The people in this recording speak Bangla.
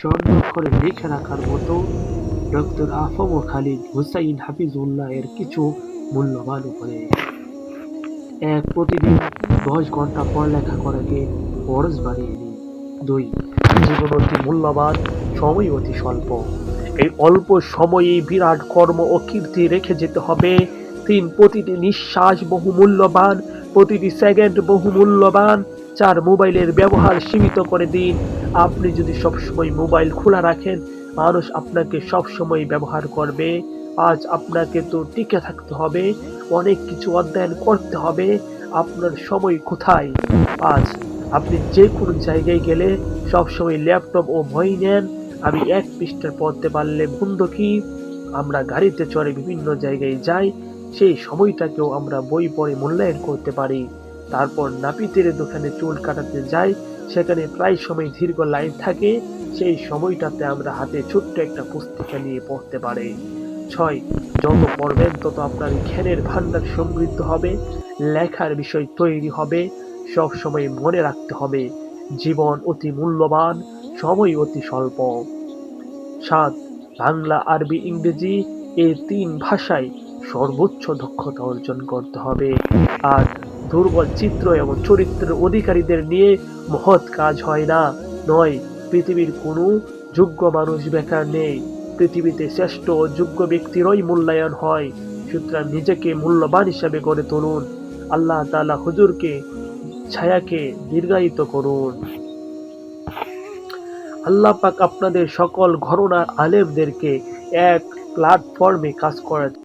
স্বর্ণাক্ষরে লিখে রাখার মতো ডক্টর আফম খালিদ হুসাইন হাফিজুল্লাহ এর কিছু মূল্যবান উপদেশ এক প্রতিদিন দশ ঘণ্টা পড়ালেখা করাকে ফরজ বানিয়ে নিন দুই জীবন অতি মূল্যবান সময় অতি স্বল্প। এই অল্প সময়ে বিরাট কর্ম ও কীর্তি রেখে যেতে হবে। তিন, প্রতিটি নিঃশ্বাস বহু মূল্যবান প্রতিটি সেকেন্ড বহু মূল্যবান চার মোবাইলের ব্যবহার সীমিত করে দিন। আপনি যদি সবসময় মোবাইল খোলা রাখেন, মানুষ আপনাকে সবসময় ব্যবহার করবে। আজ আপনাকে তো টিকে থাকতে হবে, অনেক কিছু অধ্যয়ন করতে হবে। আপনার সময় কোথায়? আজ আপনি যে কোনো জায়গায় গেলে সবসময় ল্যাপটপ ও বই নেন। আমি এক পৃষ্ঠার পড়তে পারলে বন্ধ কি? আমরা গাড়িতে চড়ে বিভিন্ন জায়গায় যাই, সেই সময়টাকেও আমরা বই পড়ে মূল্যায়ন করতে পারি। তারপর নাপিতের দোকানে চুল কাটাতে যাই, সেখানে প্রায় সময় দীর্ঘ লাইন থাকে, সেই সময়টাতে আমরা হাতে ছোট্ট একটা পুস্তিকা নিয়ে পড়তে পারি। ছয়, যত পড়বেন তত আপনার জ্ঞানের ভান্ডার সমৃদ্ধ হবে, লেখার বিষয় তৈরি হবে, সব সময় মনে রাখতে হবে, জীবন অতি মূল্যবান, সময় অতি স্বল্প। সাত, বাংলা, আরবি, ইংরেজি এই তিন ভাষায় সর্বোচ্চ দক্ষতা অর্জন করতে হবে। আর দুর্বল চিত্র এবং চরিত্রের অধিকারীদের নিয়ে মহৎ কাজ হয় না। নয়, পৃথিবীর কোনো যোগ্য মানুষ বেকার নেই। পৃথিবীতে শ্রেষ্ঠ ও যোগ্য ব্যক্তিরই মূল্যায়ন হয়। সুতরাং নিজেকে মূল্যবান হিসাবে গড়ে তুলুন। আল্লাহ তালা হুজুরকে, ছায়াকে দীর্ঘায়িত করুন। আল্লাহ পাক আপনাদের সকল ঘরনার আলেমদেরকে এক প্ল্যাটফর্মে কাজ করার